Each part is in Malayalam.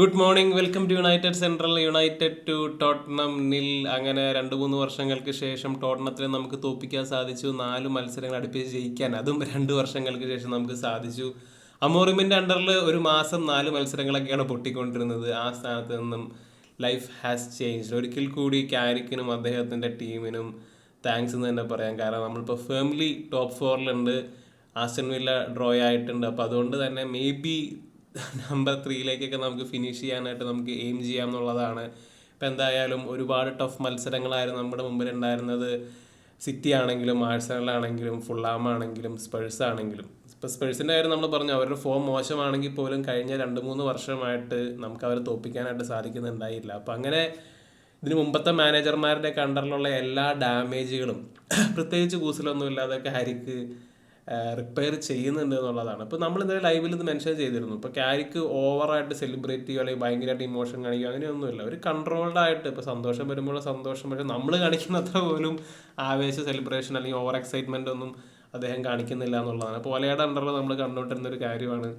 Good morning welcome to United central United two Tottenham nil അങ്ങനെ രണ്ട് മൂന്ന് വർഷങ്ങൾക്ക് ശേഷം ടോട്ടണത്തിൽ നമുക്ക് തോപ്പിക്കാൻ സാധിച്ചു. നാല് മത്സരങ്ങൾ അടുപ്പിച്ച് ജയിക്കാൻ അതും രണ്ട് വർഷങ്ങൾക്ക് ശേഷം നമുക്ക് സാധിച്ചു. അമോറിമിന്റെ അണ്ടറിൽ ഒരു മാസം നാല് മത്സരങ്ങളൊക്കെയാണ് പൊട്ടിക്കൊണ്ടിരുന്നത്. ആ സ്ഥാനത്ത് നിന്നും ലൈഫ് ഹാസ് ചേഞ്ച് ഒരിക്കൽ കൂടി കാരിക്കിനും അദ്ദേഹത്തിന്റെ ടീമിനും താങ്ക്സ് എന്ന് തന്നെ പറയാം. കാരണം നമ്മളിപ്പോൾ ഫേംലി ടോപ്പ് ഫോറിലുണ്ട് ആസ്റ്റൻ വില്ല ഡ്രോ ആയിട്ടുണ്ട്. അപ്പോൾ അതുകൊണ്ട് തന്നെ മേ ബി നമ്പർ ത്രീയിലേക്കൊക്കെ നമുക്ക് ഫിനിഷ് ചെയ്യാനായിട്ട് നമുക്ക് എയിം ചെയ്യാം എന്നുള്ളതാണ് ഇപ്പം എന്തായാലും ഒരുപാട് ടഫ് മത്സരങ്ങളായിരുന്നു നമ്മുടെ മുമ്പിൽ ഉണ്ടായിരുന്നത് സിറ്റി ആണെങ്കിലും ആഴ്സണലാണെങ്കിലും ഫുള്ളാം ആണെങ്കിലും സ്പേഴ്സ് ആണെങ്കിലും. ഇപ്പോൾ സ്പേഴ്സിന്റെ കാര്യം നമ്മൾ പറഞ്ഞു അവരുടെ ഫോം മോശമാണെങ്കിൽ പോലും കഴിഞ്ഞ രണ്ട് മൂന്ന് വർഷമായിട്ട് നമുക്ക് അവരെ തോപ്പിക്കാനായിട്ട് സാധിക്കുന്നുണ്ടായില്ല. അപ്പം അങ്ങനെ ഇതിന് മുമ്പത്തെ മാനേജർമാരുടെ കണ്ടറിലുള്ള എല്ലാ ഡാമേജുകളും പ്രത്യേകിച്ച് കൂസലൊന്നും ഇല്ലാതൊക്കെ ഹരിക്ക് റിപ്പയർ ചെയ്യുന്നുണ്ട് എന്നുള്ളതാണ്. ഇപ്പോൾ നമ്മൾ ഇന്നലെ ലൈവിൽ ഇത് മെൻഷൻ ചെയ്തിരുന്നു. ഇപ്പോൾ ക്യാരിക്ക് ഓവറായിട്ട് സെലിബ്രേറ്റ് ചെയ്യുക അല്ലെങ്കിൽ ഭയങ്കരമായിട്ട് ഇമോഷൻ കാണിക്കുക അങ്ങനെയൊന്നുമില്ല. ഒരു കൺട്രോൾഡ് ആയിട്ട് ഇപ്പോൾ സന്തോഷം വരുമ്പോൾ സന്തോഷം പക്ഷേ നമ്മൾ കാണിക്കുന്നത്ര പോലും ആവേശ സെലിബ്രേഷൻ അല്ലെങ്കിൽ ഓവർ എക്സൈറ്റ്മെന്റ് ഒന്നും അദ്ദേഹം കാണിക്കുന്നില്ല എന്നുള്ളതാണ്. അപ്പോൾ ഒലയുടെ അണ്ടറിൽ നമ്മൾ കണ്ടുകൊണ്ടിരുന്ന ഒരു കാര്യമാണ്.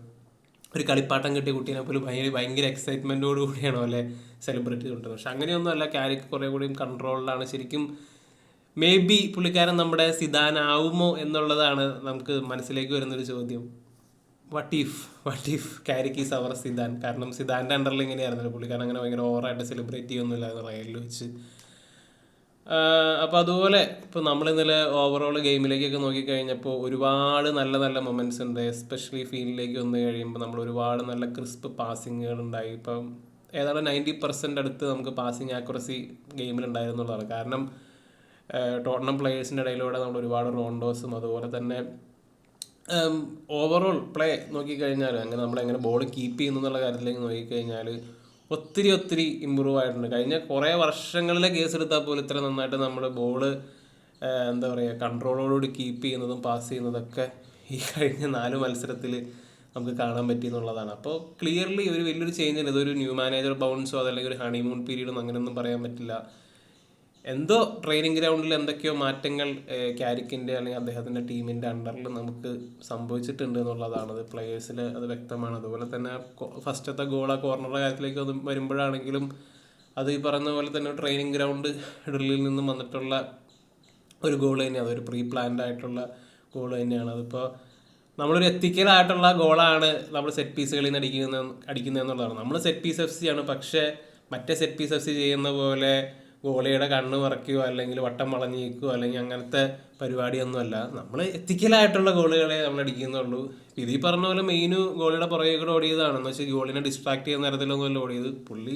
ഒരു കളിപ്പാട്ടം കിട്ടിയ കുട്ടീനെ പോലും ഭയങ്കര ഭയങ്കര എക്സൈറ്റ്മെന്റോട് കൂടിയാണ് അല്ലെ സെലിബ്രേറ്റ് ചെയ്തുകൊണ്ടിരുന്നത് പക്ഷെ അങ്ങനെയൊന്നുമല്ല. ക്യാരിക്ക് കുറേ കൂടിയും കൺട്രോളിലാണ് ശരിക്കും മേ ബി പുള്ളിക്കാരൻ നമ്മുടെ സിദാൻ എന്നുള്ളതാണ് നമുക്ക് മനസ്സിലേക്ക് വരുന്നൊരു ചോദ്യം. What if what if Carrick is our Zidane? കാരണം സിദാന്റെ അണ്ടറിൽ ഇങ്ങനെയായിരുന്നല്ലോ. പുള്ളിക്കാരൻ അങ്ങനെ ഭയങ്കര ഓവറായിട്ട് സെലിബ്രേറ്റ് ചെയ്യൊന്നുമില്ലായിരുന്നു റയലിൽ വെച്ച്. അപ്പോൾ അതുപോലെ ഇപ്പോൾ നമ്മൾ ഇന്നലെ ഓവറോൾ ഗെയിമിലേക്കൊക്കെ നോക്കിക്കഴിഞ്ഞപ്പോൾ ഒരുപാട് നല്ല നല്ല മൊമെന്റ്സ് ഉണ്ട്. എസ്പെഷ്യലി ഫീൽഡിലേക്ക് വന്നു കഴിയുമ്പോൾ നമ്മൾ ഒരുപാട് നല്ല ക്രിസ്പ് പാസിങ്ങുകൾ ഉണ്ടായി. ഇപ്പം ഏതാണ്ട് നയന്റി പെർസെന്റ് അടുത്ത് നമുക്ക് പാസിങ് ആക്യുറസി ഗെയിമിലുണ്ടായിരുന്നുള്ളതാണ് കാരണം ടോട്ടനം പ്ലേയേഴ്സിന്റെ ഇടയിലൂടെ നമ്മൾ ഒരുപാട് റോണ്ടോസും അതുപോലെ തന്നെ ഓവറോൾ പ്ലേ നോക്കിക്കഴിഞ്ഞാൽ അങ്ങനെ നമ്മൾ എങ്ങനെ ബോൾ കീപ്പ് ചെയ്യുന്നു എന്നുള്ള കാര്യത്തിലേക്ക് നോക്കിക്കഴിഞ്ഞാൽ ഒത്തിരി ഒത്തിരി ഇമ്പ്രൂവ് ആയിട്ടുണ്ട്. കഴിഞ്ഞ കുറേ വർഷങ്ങളിലെ കേസ് എടുത്താൽ പോലും ഇത്ര നന്നായിട്ട് നമ്മൾ ബോൾ എന്താ പറയുക കൺട്രോളോടുകൂടി കീപ്പ് ചെയ്യുന്നതും പാസ് ചെയ്യുന്നതൊക്കെ ഈ കഴിഞ്ഞ നാല് മത്സരത്തിൽ നമുക്ക് കാണാൻ പറ്റി എന്നുള്ളതാണ്. അപ്പോൾ ക്ലിയർലി ഒരു വലിയൊരു ചേഞ്ച് ഇതൊരു ന്യൂ മാനേജർ ബൗൺസോ അതല്ലെങ്കിൽ ഒരു ഹണിമൂൺ പീരീഡോ അങ്ങനെയൊന്നും പറയാൻ പറ്റില്ല. എന്തോ ട്രെയിനിങ് ഗ്രൗണ്ടിൽ എന്തൊക്കെയോ മാറ്റങ്ങൾ ക്യാരിക്കിന്റെ അല്ലെങ്കിൽ അദ്ദേഹത്തിന്റെ ടീമിന്റെ അണ്ടറിൽ നമുക്ക് സംഭവിച്ചിട്ടുണ്ട് എന്നുള്ളതാണ്. അത് പ്ലെയേഴ്സിൽ അത് വ്യക്തമാണ്. അതുപോലെ തന്നെ ഫസ്റ്റത്തെ ഗോൾ ആ കോർണറുടെ കാര്യത്തിലേക്ക് അത് വരുമ്പോഴാണെങ്കിലും അത് ഈ പറയുന്ന പോലെ തന്നെ ട്രെയിനിങ് ഗ്രൗണ്ട് ഡ്രില്ലിൽ നിന്നും വന്നിട്ടുള്ള ഒരു ഗോൾ തന്നെയാണ്. അതൊരു പ്രീ പ്ലാൻഡ് ആയിട്ടുള്ള ഗോൾ തന്നെയാണ്. അതിപ്പോൾ നമ്മളൊരു എത്തിക്കലായിട്ടുള്ള ഗോളാണ് നമ്മൾ സെറ്റ് പീസുകളിൽ നിന്ന് അടിക്കുന്ന അടിക്കുന്നത് എന്നുള്ളതാണ്. നമ്മൾ സെറ്റ് പീസ് എഫ് സി ആണ്. പക്ഷേ മറ്റേ സെറ്റ് പീസ് എഫ് സി ചെയ്യുന്ന പോലെ ഗോളിയുടെ കണ്ണ് മറയ്ക്കുകയോ അല്ലെങ്കിൽ വട്ടം വളഞ്ഞിരിക്കുകയോ അല്ലെങ്കിൽ അങ്ങനത്തെ പരിപാടിയൊന്നുമല്ല. നമ്മൾ എത്തിക്കലായിട്ടുള്ള ഗോളുകളെ നമ്മൾ അടിക്കുന്നുള്ളൂ. ഇത് ഈ പറഞ്ഞ പോലെ മെയിന് ഗോളിയുടെ പുറകെ കൂടെ ഓടിയതാണ്. എന്ന് വെച്ചാൽ ഗോളിനെ ഡിസ്ട്രാക്ട് ചെയ്യുന്ന തരത്തിലൊന്നുമല്ല ഓടിയത്. പുള്ളി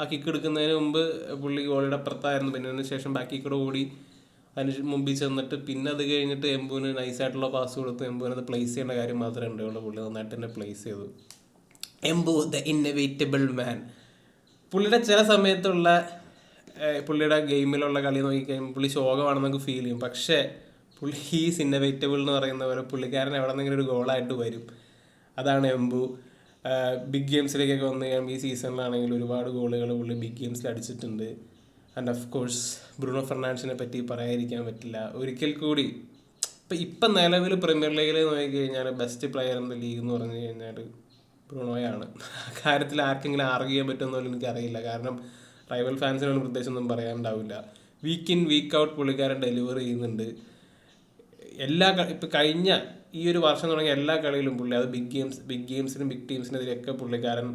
ആ കിക്ക് എടുക്കുന്നതിന് മുമ്പ് പുള്ളി ഗോളിയുടെ അപ്പുറത്തായിരുന്നു. പിന്നെ അതിന് ശേഷം ബാക്കി കൂടെ ഓടി അതിന് മുമ്പിൽ ചെന്നിട്ട് പിന്നെ അത് കഴിഞ്ഞിട്ട് എംബുവിന് നൈസായിട്ടുള്ള പാസ് കൊടുത്ത് എംബുവിന് അത് പ്ലേസ് ചെയ്യേണ്ട കാര്യം മാത്രമേ ഉണ്ടാവുള്ളൂ പുള്ളി നന്നായിട്ട് തന്നെ പ്ലേസ് ചെയ്തു. എംബു ദ ഇന്നവേറ്റബിൾ മാൻ പുള്ളിയുടെ ചില സമയത്തുള്ള പുള്ളിയുടെ ഗെയിമിലുള്ള കളി നോക്കിക്കഴിയുമ്പോൾ പുള്ളി ശോകമാണെന്ന് നമുക്ക് ഫീൽ ചെയ്യും. പക്ഷേ പുള്ളി ഹീസ് ഇന്നവേറ്റബിൾ എന്ന് പറയുന്ന പോലെ പുള്ളിക്കാരൻ എവിടെ നിന്നെങ്കിലും ഒരു ഗോളായിട്ട് വരും. അതാണ് എംബു. ബിഗ് ഗെയിംസിലേക്കൊക്കെ വന്നു കഴിയുമ്പോൾ ഈ സീസണിലാണെങ്കിൽ ഒരുപാട് ഗോളുകൾ പുള്ളി ബിഗ് ഗെയിംസിൽ അടിച്ചിട്ടുണ്ട്. ആൻഡ് ഓഫ് കോഴ്സ് ബ്രൂണോ ഫെർണാൻഡ്സിനെ പറ്റി പറയാതിരിക്കാൻ പറ്റില്ല. ഒരിക്കൽ കൂടി ഇപ്പം ഇപ്പം നിലവിൽ പ്രീമിയർ ലീഗിൽ നോക്കിക്കഴിഞ്ഞാൽ ബെസ്റ്റ് പ്ലെയർ ഇൻ എന്ന ലീഗ് എന്ന് പറഞ്ഞു കഴിഞ്ഞാൽ ബ്രൂണോയാണ്. കാര്യത്തിൽ ആർക്കെങ്കിലും ആർഗ്യ ചെയ്യാൻ പറ്റുമെന്നൊന്നും എനിക്കറിയില്ല. കാരണം റൈവൽ ഫാൻസിനോട് പ്രത്യേകിച്ച് ഒന്നും പറയാനുണ്ടാവില്ല. വീക്ക് ഇൻ വീക്ക് ഔട്ട് പുള്ളിക്കാരൻ ഡെലിവറി ചെയ്യുന്നുണ്ട്. എല്ലാ ഇപ്പം കഴിഞ്ഞ ഈ ഒരു വർഷം തുടങ്ങിയ എല്ലാ കളിയിലും പുള്ളി അത് ബിഗ് ഗെയിംസ് ബിഗ് ഗെയിംസിനും ബിഗ് ടീംസിനെതിരെയൊക്കെ പുള്ളിക്കാരൻ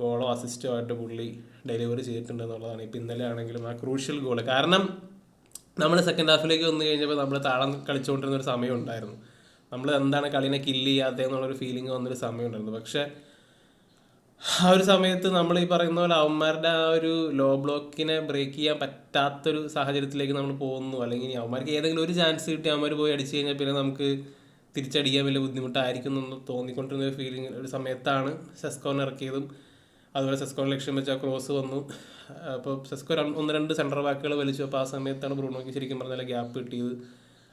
ഗോളോ അസിസ്റ്റോ ആയിട്ട് പുള്ളി ഡെലിവറി ചെയ്തിട്ടുണ്ട് എന്നുള്ളതാണ്. ഇപ്പം ഇന്നലെ ആണെങ്കിലും ആ ക്രൂഷ്യൽ ഗോൾ കാരണം നമ്മൾ സെക്കൻഡ് ഹാഫിലേക്ക് വന്നു കഴിഞ്ഞപ്പോൾ നമ്മൾ താളം കളിച്ചുകൊണ്ടിരുന്ന ഒരു സമയം ഉണ്ടായിരുന്നു. നമ്മൾ എന്താണ് കളിനെ കില്ല് ചെയ്യാത്തതെന്നുള്ളൊരു ഫീലിംഗ് വന്നൊരു സമയം ഉണ്ടായിരുന്നു. പക്ഷേ ആ ഒരു സമയത്ത് നമ്മൾ ഈ പറയുന്ന പോലെ അവന്മാരുടെ ആ ഒരു ലോ ബ്ലോക്കിനെ ബ്രേക്ക് ചെയ്യാൻ പറ്റാത്തൊരു സാഹചര്യത്തിലേക്ക് നമ്മൾ പോകുന്നു. അല്ലെങ്കിൽ അവന്മാർക്ക് ഏതെങ്കിലും ഒരു ചാൻസ് കിട്ടി അവന്മാർ പോയി അടിച്ചു കഴിഞ്ഞാൽ പിന്നെ നമുക്ക് തിരിച്ചടിക്കാൻ വലിയ ബുദ്ധിമുട്ടായിരിക്കും എന്ന് തോന്നിക്കൊണ്ടിരുന്ന ഒരു ഫീലിംഗ് ഒരു സമയത്താണ് സെസ്കോൺ ഇറക്കിയതും. അതുപോലെ സെസ്കോൺ ലക്ഷ്യം വെച്ച് ക്രോസ് വന്നു. അപ്പോൾ സെസ്കോ ഒന്ന് രണ്ട് സെന്റർ ബാക്കുകൾ വലിച്ചു. അപ്പോൾ ആ സമയത്താണ് ബ്രൂണോയ്ക്ക് ശരിക്കും പറഞ്ഞാൽ ഗ്യാപ്പ് കിട്ടിയത്.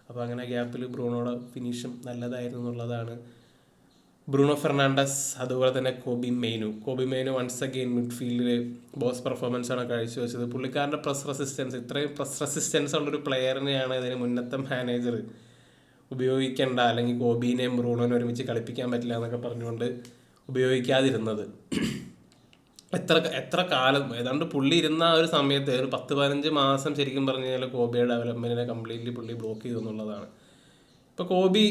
അപ്പോൾ അങ്ങനെ ഗ്യാപ്പിൽ ബ്രൂണോയുടെ ഫിനിഷും നല്ലതായിരുന്നു എന്നുള്ളതാണ്. ബ്രൂണോ ഫെർണാണ്ടസ് അതുപോലെ തന്നെ Kobbie Mainoo Kobbie Mainoo once again മിഡ്ഫീൽഡിൽ boss performance ആണ് കാഴ്ചവെച്ചത്. പുള്ളിക്കാരന്റെ പ്രസ് റെസിസ്റ്റൻസ് ഇത്രയും പ്രസ് റെസിസ്റ്റൻസ് ഉള്ളൊരു പ്ലെയറിനെയാണ് ഇതിന് മുന്നത്തെ മാനേജർ ഉപയോഗിക്കേണ്ട അല്ലെങ്കിൽ കോബീനെയും ബ്രൂണോനെ ഒരുമിച്ച് കളിപ്പിക്കാൻ പറ്റില്ല എന്നൊക്കെ പറഞ്ഞുകൊണ്ട് ഉപയോഗിക്കാതിരുന്നത്. എത്ര എത്ര കാലം ഏതാണ്ട് പുള്ളി ഇരുന്ന ആ ഒരു സമയത്ത് ഒരു പത്ത് പതിനഞ്ച് മാസം ശരിക്കും പറഞ്ഞു കഴിഞ്ഞാൽ കോബിയുടെ ഡെവലപ്മെന്റിനെ കംപ്ലീറ്റ്ലി പുള്ളി ബ്ലോക്ക് ചെയ്തു എന്നുള്ളതാണ്. ഇപ്പോൾ കോബി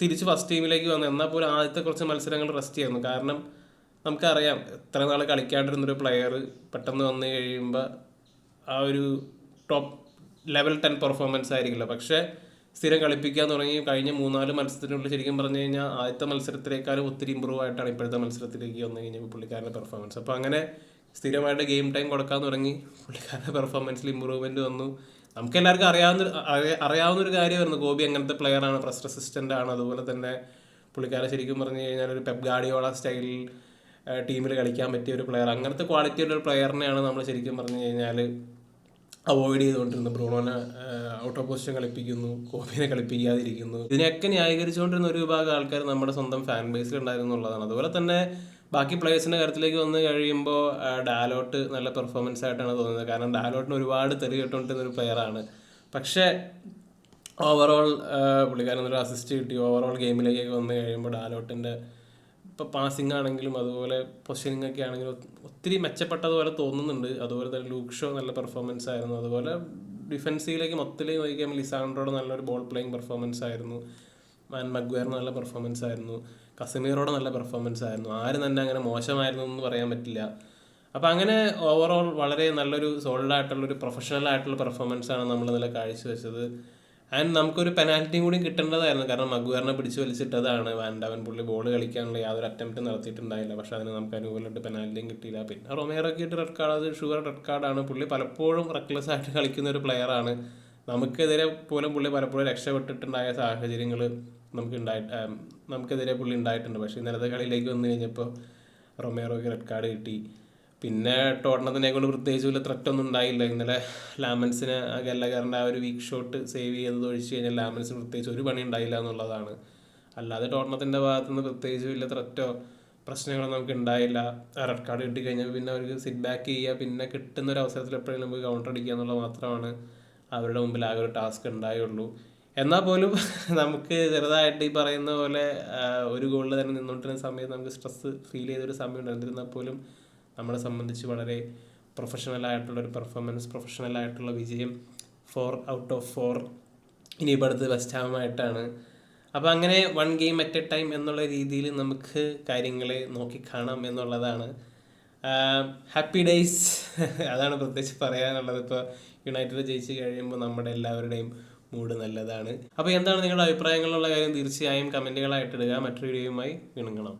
തിരിച്ച് ഫസ്റ്റ് ടീമിലേക്ക് വന്നു. എന്നാൽ പോലും ആദ്യത്തെ കുറച്ച് മത്സരങ്ങൾ റെസ്റ്റ് ചെയ്യുന്നു. കാരണം നമുക്കറിയാം എത്ര നാൾ കളിക്കാണ്ടിരുന്നൊരു പ്ലെയർ പെട്ടെന്ന് വന്നു കഴിയുമ്പോൾ ആ ഒരു ടോപ്പ് ലെവൽ ടെൻ പെർഫോമൻസ് ആയിരിക്കില്ല. പക്ഷേ സ്ഥിരം കളിപ്പിക്കാൻ തുടങ്ങി കഴിഞ്ഞ മൂന്നാൽ മത്സരത്തിനുള്ളിൽ ശരിക്കും പറഞ്ഞു കഴിഞ്ഞാൽ ആദ്യത്തെ മത്സരത്തിലേക്കാളും ഒത്തിരി ഇമ്പ്രൂവ് ആയിട്ടാണ് ഇപ്പോഴത്തെ മത്സരത്തിലേക്ക് വന്നു കഴിഞ്ഞാൽ പുള്ളിക്കാരന്റെ പെർഫോമൻസ് അപ്പോൾ അങ്ങനെ സ്ഥിരമായിട്ട് ഗെയിം ടൈം കൊടുക്കാൻ തുടങ്ങി. പുള്ളിക്കാരന്റെ പെർഫോമൻസിൽ ഇമ്പ്രൂവ്മെന്റ് വന്നു. നമുക്ക് എല്ലാവർക്കും അറിയാവുന്ന അറിയ- അറിയാവുന്ന ഒരു കാര്യമായിരുന്നു. ഗോപി അങ്ങനത്തെ പ്ലെയറാണ് പ്രസ് റെസിസ്റ്റന്റ് ആണ്. അതുപോലെ തന്നെ പുള്ളിക്കാരെ ശരിക്കും പറഞ്ഞു കഴിഞ്ഞാൽ ഒരു പെപ് ഗാഡിയോള സ്റ്റൈലിൽ ടീമിൽ കളിക്കാൻ പറ്റിയ ഒരു പ്ലെയർ അങ്ങനത്തെ ക്വാളിറ്റി ഉള്ള ഒരു പ്ലെയറിനെയാണ് നമ്മൾ ശരിക്കും പറഞ്ഞു കഴിഞ്ഞാൽ അവോയ്ഡ് ചെയ്തുകൊണ്ടിരുന്നത്. ബ്രൂണോനെ ഔട്ട് ഓഫ് പൊസിഷൻ കളിപ്പിക്കുന്നു കോബിനെ കളിപ്പിക്കാതിരിക്കുന്നു. ഇതിനെയൊക്കെ ന്യായീകരിച്ചുകൊണ്ടിരുന്ന ഒരു വിഭാഗം ആൾക്കാർ നമ്മുടെ സ്വന്തം ഫാൻ ബേസിൽ ഉണ്ടായിരുന്നു എന്നുള്ളതാണ് അതുപോലെ തന്നെ ബാക്കി പ്ലേയേഴ്സിന്റെ കാര്യത്തിലേക്ക് വന്ന് കഴിയുമ്പോൾ ഡാലോട്ട് നല്ല പെർഫോമൻസ് ആയിട്ടാണ് തോന്നുന്നത്. കാരണം ഡാലോട്ടിന് ഒരുപാട് തെറി കേട്ടുകൊണ്ടിരുന്ന ഒരു പ്ലെയറാണ് പക്ഷേ ഓവറോൾ പുള്ളിക്കാരൻ ഒരു അസിസ്റ്റ് കിട്ടി. ഓവറോൾ ഗെയിമിലേക്കൊക്കെ വന്ന് കഴിയുമ്പോൾ ഡാലോട്ടിന്റെ ഇപ്പോൾ പാസിംഗ് ആണെങ്കിലും അതുപോലെ പൊസിഷനിങ് ഒക്കെ ആണെങ്കിലും ഒത്തിരി മെച്ചപ്പെട്ടതുപോലെ തോന്നുന്നുണ്ട്. അതുപോലെ തന്നെ ലൂക്ക് ഷോ നല്ല പെർഫോമൻസ് ആയിരുന്നു. അതുപോലെ ഡിഫൻസീവിലേക്ക് മൊത്തത്തിലേക്ക് നോക്കിയാൽ ലിസാൻഡ്രോയുടെ നല്ലൊരു ബോൾ പ്ലേയിങ് പെർഫോമൻസ് ആയിരുന്നു. മാൻ മഗ്വയറിന് നല്ല പെർഫോമൻസ് ആയിരുന്നു. കസമീറോടെ നല്ല പെർഫോമൻസ് ആയിരുന്നു. ആരും തന്നെ അങ്ങനെ മോശമായിരുന്നു എന്ന് പറയാൻ പറ്റില്ല. അപ്പോൾ അങ്ങനെ ഓവറോൾ വളരെ നല്ലൊരു സോളിഡ് ആയിട്ടുള്ള ഒരു പ്രൊഫഷണൽ ആയിട്ടുള്ള പെർഫോമൻസ് ആണ് നമ്മൾ ഇന്നലെ കാഴ്ചവെച്ചത്. ആൻഡ് നമുക്കൊരു പെനാൽറ്റിയും കൂടി കിട്ടേണ്ടതായിരുന്നു. കാരണം മഗ്വാറിനെ പിടിച്ച് വലിച്ചിട്ടതാണ്. വാൻഡവൻ പുള്ളി ബോൾ കളിക്കാനുള്ള യാതൊരു അറ്റംപ്റ്റ് നടത്തിയിട്ടുണ്ടായില്ല. പക്ഷെ അതിന് നമുക്ക് അനുകൂലമായിട്ട് പെനാൽറ്റിയും കിട്ടിയില്ല. പിന്നെ റൊമേറൊക്കെ ഇട്ട് റെഡ് കാർഡ് അത് ഷുഗർ റെഡ് കാർഡാണ് പുള്ളി പലപ്പോഴും റെക്ലെസ് ആയിട്ട് കളിക്കുന്ന ഒരു പ്ലെയറാണ് നമുക്കെതിരെ പോലും പുള്ളി പലപ്പോഴും രക്ഷപ്പെട്ടിട്ടുണ്ടായ സാഹചര്യങ്ങൾ നമുക്ക് ഉണ്ടായി ആം, നമുക്കെതിരെ പുള്ളി ഉണ്ടായിട്ടുണ്ട്. പക്ഷേ ഇന്നലത്തെ കളിയിലേക്ക് വന്നു കഴിഞ്ഞപ്പോൾ റൊമേറോയ്ക്ക് റെഡ് കാർഡ് കിട്ടി. പിന്നെ ടോട്ടണത്തിനെ കൊണ്ട് പ്രത്യേകിച്ച് വലിയ ത്രെറ്റ് ഒന്നും ഉണ്ടായില്ല. ഇന്നലെ ലാമൻസിന് ആ ഗല്ലഗറിന്റെ ആ ഒരു വീക്ക് ഷോട്ട് സേവ് ചെയ്തത് ഒഴിച്ച് കഴിഞ്ഞാൽ ലാമൻസിന് പ്രത്യേകിച്ച് ഒരു പണി ഉണ്ടായില്ല എന്നുള്ളതാണ്. അല്ലാതെ ടോട്ടണത്തിന്റെ ഭാഗത്തു നിന്ന് പ്രത്യേകിച്ച് വലിയ ത്രെറ്റോ പ്രശ്നങ്ങളോ നമുക്ക് ഉണ്ടായില്ല. റെഡ് കാർഡ് കിട്ടിക്കഴിഞ്ഞാൽ പിന്നെ അവർക്ക് സിറ്റ് ബാക്ക് ചെയ്യുക പിന്നെ കിട്ടുന്ന ഒരു അവസരത്തിൽ എപ്പോഴും നമുക്ക് കൗണ്ടർ അടിക്കുക എന്നുള്ളത് മാത്രമാണ് അവരുടെ മുമ്പിൽ ആകെ ഒരു ടാസ്ക് ഉണ്ടായുള്ളൂ. എന്നാൽ പോലും നമുക്ക് ചെറുതായിട്ട് ഈ പറയുന്ന പോലെ ഒരു ഗോളിൽ തന്നെ നിന്നുകൊണ്ടിരുന്ന സമയത്ത് നമുക്ക് സ്ട്രെസ് ഫീൽ ചെയ്തൊരു സമയം ഉണ്ടായിരുന്നിരുന്നാൽ പോലും നമ്മളെ സംബന്ധിച്ച് വളരെ പ്രൊഫഷണൽ ആയിട്ടുള്ള ഒരു പെർഫോമൻസ് പ്രൊഫഷണൽ ആയിട്ടുള്ള വിജയം ഫോർ ഔട്ട് ഓഫ് ഫോർ ഇനിയിപ്പോൾ അടുത്ത് വെസ്റ്റ് ഹാമായിട്ടാണ് അപ്പോൾ അങ്ങനെ one game at a time എന്നുള്ള രീതിയിൽ നമുക്ക് കാര്യങ്ങളെ നോക്കിക്കാണാം എന്നുള്ളതാണ്. ഹാപ്പി ഡേയ്സ് അതാണ് പ്രത്യേകിച്ച് പറയാനുള്ളത്. ഇപ്പോൾ യുണൈറ്റഡ് ജയിച്ച് കഴിയുമ്പോൾ നമ്മുടെ എല്ലാവരുടെയും മൂഡ് നല്ലതാണ്. അപ്പോൾ എന്താണ് നിങ്ങളുടെ അഭിപ്രായങ്ങളുള്ള കാര്യം തീർച്ചയായും കമന്റുകളായിട്ട് ഇടുക. മറ്റൊരു വീഡിയോയുമായി കാണാം.